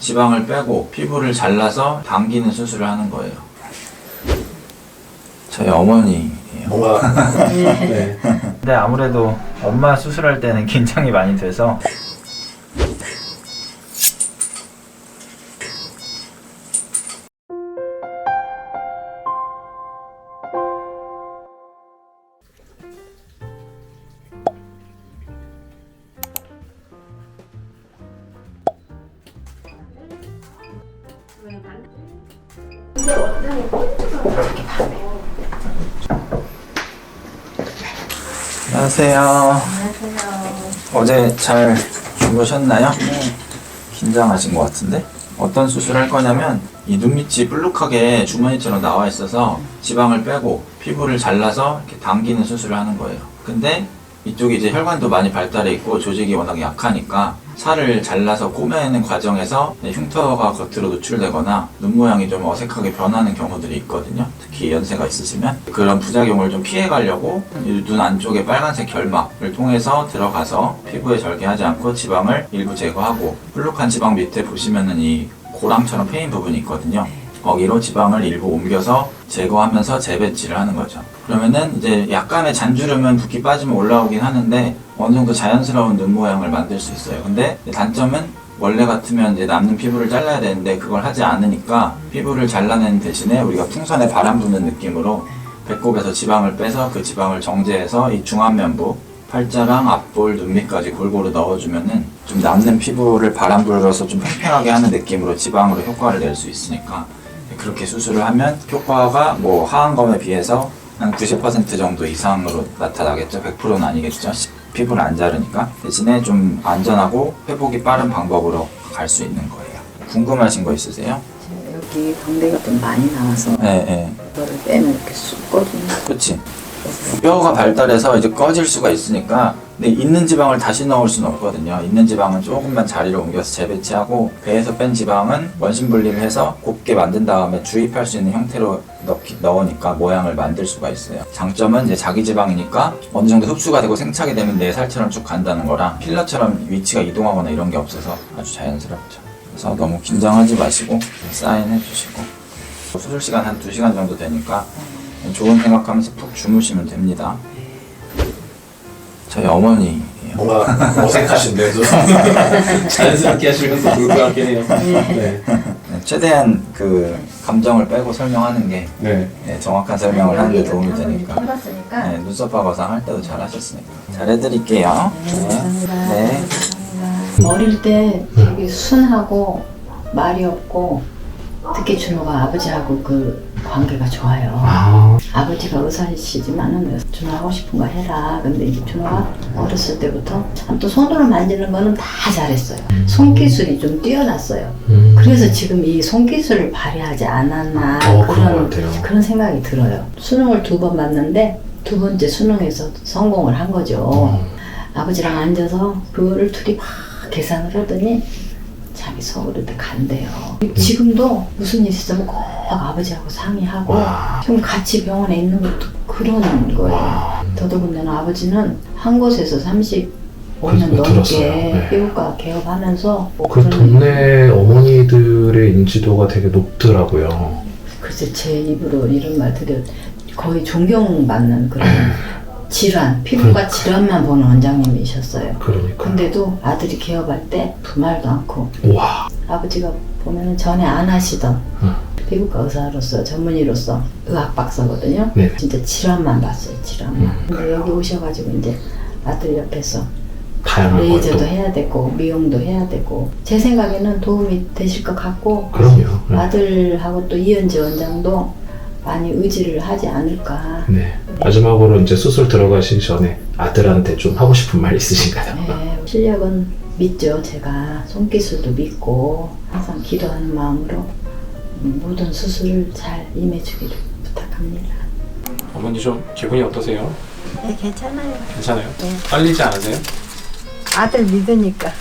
지방을 빼고 피부를 잘라서 당기는 수술을 하는 거예요. 저희 어머니예요. 뭔가 네. 근데 아무래도 엄마 수술할 때는 긴장이 많이 돼서 안녕하세요. 어제 잘 주무셨나요? 네. 긴장하신 것 같은데? 어떤 수술할 거냐면 이 눈밑이 볼록하게 주머니처럼 나와 있어서 지방을 빼고 피부를 잘라서 이렇게 당기는 수술을 하는 거예요. 근데 이쪽이 이제 혈관도 많이 발달해 있고 조직이 워낙 약하니까 살을 잘라서 꼬매는 과정에서 흉터가 겉으로 노출되거나 눈 모양이 좀 어색하게 변하는 경우들이 있거든요. 특히 연세가 있으시면 그런 부작용을 좀 피해 가려고 이눈 안쪽에 빨간색 결막을 통해서 들어가서 피부에 절개하지 않고 지방을 일부 제거하고 볼록한 지방 밑에 보시면은 이 고랑처럼 패인 부분이 있거든요. 거기로 지방을 일부 옮겨서 제거하면서 재배치를 하는 거죠. 그러면은 이제 약간의 잔주름은 붓기 빠지면 올라오긴 하는데 어느 정도 자연스러운 눈 모양을 만들 수 있어요. 근데 단점은 원래 같으면 이제 남는 피부를 잘라야 되는데 그걸 하지 않으니까 피부를 잘라내는 대신에 우리가 풍선에 바람 부는 느낌으로 배꼽에서 지방을 빼서 그 지방을 정제해서 이 중안면부 팔자랑 앞볼 눈밑까지 골고루 넣어주면은 좀 남는 피부를 바람 불어서 좀 팽팽하게 하는 느낌으로 지방으로 효과를 낼 수 있으니까 그렇게 수술을 하면 효과가 뭐 하안검에 비해서 한 90% 정도 이상으로 나타나겠죠. 100%는 아니겠죠. 시- 피부를 안 자르니까 대신에 좀 안전하고 회복이 빠른 방법으로 갈 수 있는 거예요. 궁금하신 거 있으세요? 여기 광대가 좀 많이 나와서 네, 네. 그거를 빼면 이렇게 쑥 꺼지는 그렇지. 뼈가 발달해서 이제 꺼질 수가 있으니까 근데 있는 지방을 다시 넣을 수는 없거든요. 있는 지방은 조금만 자리를 옮겨서 재배치하고 배에서 뺀 지방은 원심 분리를 해서 곱게 만든 다음에 주입할 수 있는 형태로 넣기, 넣으니까 모양을 만들 수가 있어요. 장점은 이제 자기 지방이니까 어느 정도 흡수가 되고 생착이 되면 내 살처럼 쭉 간다는 거랑 필러처럼 위치가 이동하거나 이런 게 없어서 아주 자연스럽죠. 그래서 너무 긴장하지 마시고 사인해 주시고 수술 시간 한 2시간 정도 되니까 좋은 생각하면서 푹 주무시면 됩니다. 저희 어머니예요. 뭔가 어색하신데 좀 자연스럽게 하시면서 좋을 것 같긴 해요. 네. 네, 최대한 그 감정을 빼고 설명하는 게 네. 네, 정확한 설명을 하는 데 도움이 되니까. 해봤으니까 네, 눈썹 화거상 할 때도 잘 하셨으니까. 잘 해드릴게요. 네. 네. 어릴 때 되게 순하고 말이 없고 특히 준호가 아버지하고 그 관계가 좋아요. 아, 아버지가 의사이시지만은 준호 하고 싶은 거 해라. 근데 이제 준호가 어렸을 때부터 참 또 손으로 만지는 거는 다 잘했어요. 손기술이 좀 뛰어났어요. 음. 그래서 지금 이 손기술을 발휘하지 않았나 어, 그런. 그런 생각이 들어요. 수능을 두 번 봤는데 두 번째 수능에서 성공을 한 거죠. 어. 아버지랑 앉아서 그거를 둘이 막 계산을 하더니 자기 서울에 간대요. 지금도 무슨 일 있으면 꼭 아버지하고 상의하고 와. 지금 같이 병원에 있는 것도 그런 거예요. 와. 더더군다나 아버지는 한 곳에서 35년 그래서 넘게 들었어요. 네. 피부과 개업하면서 뭐 그 동네 어머니들의 인지도가 되게 높더라고요. 글쎄 제 입으로 이런 말 드려 거의 존경받는 그런 질환 피부과 질환만 보는 원장님이셨어요. 그러니까. 근데도 아들이 개업할 때 두 말도 않고 와. 아버지가 보면은 전에 안 하시던 응. 피부과 의사로서 전문의로서 의학 박사거든요. 네네. 진짜 질환만 봤어요, 질환만. 음, 근데 여기 오셔가지고 이제 아들 옆에서 레이저도 또. 해야 되고 미용도 해야 되고 제 생각에는 도움이 되실 것 같고 그럼요. 네. 아들하고 또 이현지 원장도 많이 의지를 하지 않을까. 네. 마지막으로 이제 수술 들어가시기 전에 아들한테 좀 하고 싶은 말 있으신가요? 네, 실력은 믿죠. 제가 손기술도 믿고 항상 기도하는 마음으로 음, 모든 수술을 잘 임해주기를 부탁합니다. 어머니 좀 기분이 어떠세요? 네, 괜찮아요. 괜찮아요? 네. 떨리지 않으세요? 아들 믿으니까.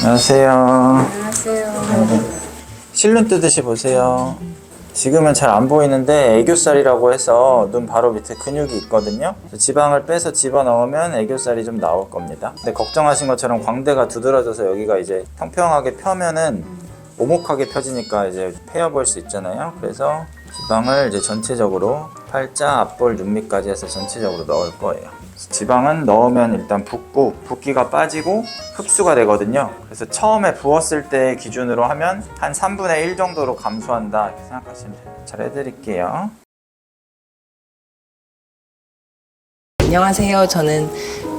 안녕하세요. 안녕하세요. 실눈 뜨듯이 보세요. 지금은 잘 안 보이는데 애교살이라고 해서 눈 바로 밑에 근육이 있거든요. 지방을 빼서 집어넣으면 애교살이 좀 나올 겁니다. 근데 걱정하신 것처럼 광대가 두드러져서 여기가 이제 평평하게 펴면은 오목하게 펴지니까 이제 패여볼 수 있잖아요. 그래서 지방을 이제 전체적으로 팔자, 앞볼, 눈 밑까지 해서 전체적으로 넣을 거예요. 지방은 넣으면 일단 붓고 붓기가 빠지고 흡수가 되거든요. 그래서 처음에 부었을 때 기준으로 하면 한 3분의 1 정도로 감소한다 이렇게 생각하시면 돼요. 잘 해드릴게요. 안녕하세요. 저는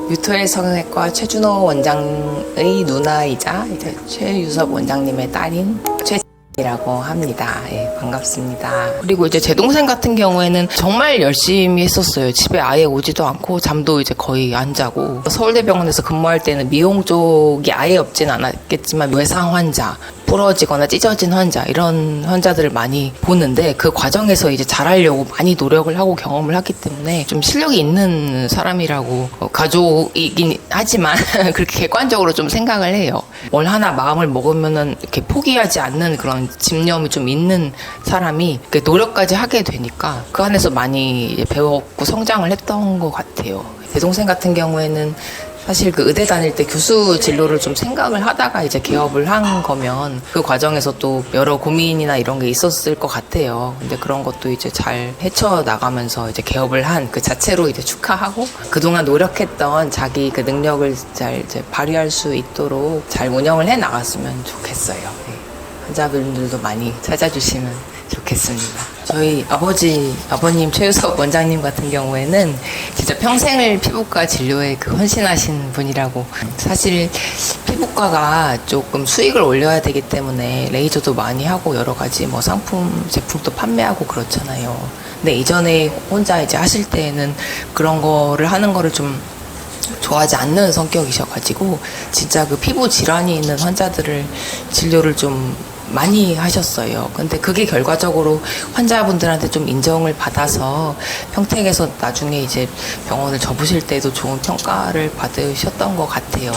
뮤토엘 성형외과 최준호 원장의 누나이자 이제 최유섭 원장님의 딸인 최 이라고 합니다. 예, 반갑습니다. 그리고 이제 제 동생 같은 경우에는 정말 열심히 했었어요. 집에 아예 오지도 않고 잠도 이제 거의 안 자고 서울대병원에서 근무할 때는 미용 쪽이 아예 없진 않았겠지만 외상 환자 부러지거나 찢어진 환자 이런 환자들을 많이 보는데 그 과정에서 이제 잘하려고 많이 노력을 하고 경험을 했기 때문에 좀 실력이 있는 사람이라고 어, 가족이긴 하지만 그렇게 객관적으로 좀 생각을 해요. 뭘 하나 마음을 먹으면은 이렇게 포기하지 않는 그런 집념이 좀 있는 사람이 노력까지 하게 되니까 그 안에서 많이 배웠고 성장을 했던 것 같아요. 제 동생 같은 경우에는 사실 그 의대 다닐 때 교수 진로를 좀 생각을 하다가 이제 개업을 한 거면 그 과정에서 또 여러 고민이나 이런 게 있었을 것 같아요. 근데 그런 것도 이제 잘 헤쳐 나가면서 이제 개업을 한 그 자체로 이제 축하하고 그동안 노력했던 자기 그 능력을 잘 이제 발휘할 수 있도록 잘 운영을 해 나갔으면 좋겠어요. 네. 환자분들도 많이 찾아주시면 좋겠습니다. 저희 아버지, 아버님 최유석 원장님 같은 경우에는 진짜 평생을 피부과 진료에 그 헌신하신 분이라고. 사실 피부과가 조금 수익을 올려야 되기 때문에 레이저도 많이 하고 여러 가지 뭐 상품, 제품도 판매하고 그렇잖아요. 근데 이전에 혼자 이제 하실 때에는 그런 거를 하는 거를 좀 좋아하지 않는 성격이셔가지고 진짜 그 피부 질환이 있는 환자들을 진료를 좀 많이 하셨어요. 근데 그게 결과적으로 환자분들한테 좀 인정을 받아서 평택에서 나중에 이제 병원을 접으실 때도 좋은 평가를 받으셨던 것 같아요.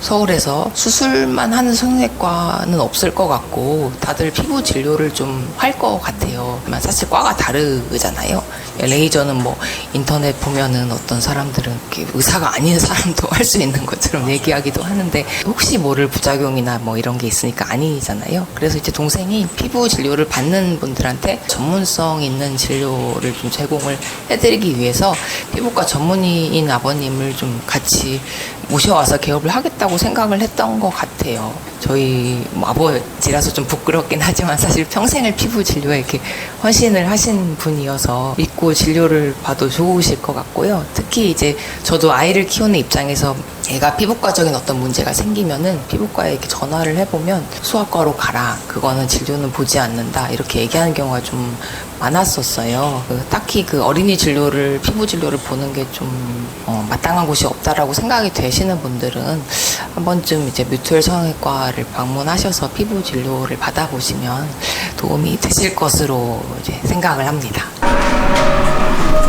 서울에서 수술만 하는 성형외과는 없을 것 같고 다들 피부 진료를 좀 할 것 같아요. 사실 과가 다르잖아요. 레이저는 뭐 인터넷 보면은 어떤 사람들은 의사가 아닌 사람도 할 수 있는 것처럼 얘기하기도 하는데 혹시 모를 부작용이나 뭐 이런 게 있으니까 아니잖아요. 그래서 이제 동생이 피부 진료를 받는 분들한테 전문성 있는 진료를 좀 제공을 해드리기 위해서 피부과 전문의인 아버님을 좀 같이 모셔와서 개업을 하겠다고 생각을 했던 것 같아요. 저희 뭐 아버지라서 좀 부끄럽긴 하지만 사실 평생을 피부 진료에 이렇게 헌신을 하신 분이어서 믿고 진료를 봐도 좋으실 것 같고요. 특히 이제 저도 아이를 키우는 입장에서 애가 피부과적인 어떤 문제가 생기면은 피부과에 이렇게 전화를 해보면 소아과로 가라. 그거는 진료는 보지 않는다. 이렇게 얘기하는 경우가 좀 많았었어요. 그 딱히 그 어린이 진료를 피부 진료를 보는 게좀 어, 마땅한 곳이 없다라고 생각이 되시는 분들은 한 번쯤 이제 뮤투얼 성형외과를 방문하셔서 피부 진료를 받아보시면 도움이 되실 것으로 이제 생각을 합니다.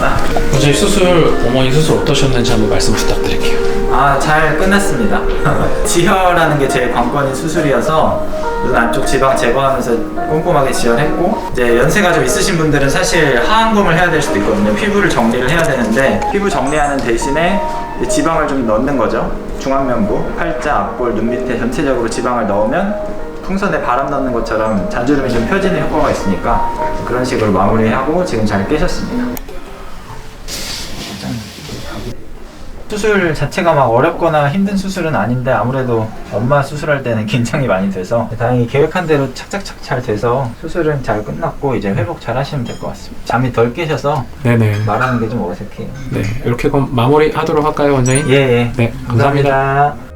원장님 수술, 어머니 수술 어떠셨는지 한번 말씀 부탁드릴게요. 아, 잘 끝났습니다. 지혈하는 게 제일 관건인 수술이어서 눈 안쪽 지방 제거하면서 꼼꼼하게 지혈했고 이제 연세가 좀 있으신 분들은 사실 하안검을 해야 될 수도 있거든요. 피부를 정리를 해야 되는데 피부 정리하는 대신에 지방을 좀 넣는 거죠. 중안면부, 팔자, 앞볼, 눈 밑에 전체적으로 지방을 넣으면 풍선에 바람 넣는 것처럼 잔주름이 좀 펴지는 효과가 있으니까 그런 식으로 마무리하고 지금 잘 깨셨습니다. 수술 자체가 막 어렵거나 힘든 수술은 아닌데 아무래도 엄마 수술할 때는 긴장이 많이 돼서 다행히 계획한 대로 착착착 잘 돼서 수술은 잘 끝났고 이제 회복 잘 하시면 될 것 같습니다. 잠이 덜 깨셔서 네네. 말하는 게 좀 어색해요. 네. 이렇게 그럼 마무리 하도록 할까요, 원장님? 예, 예. 네, 감사합니다. 감사합니다.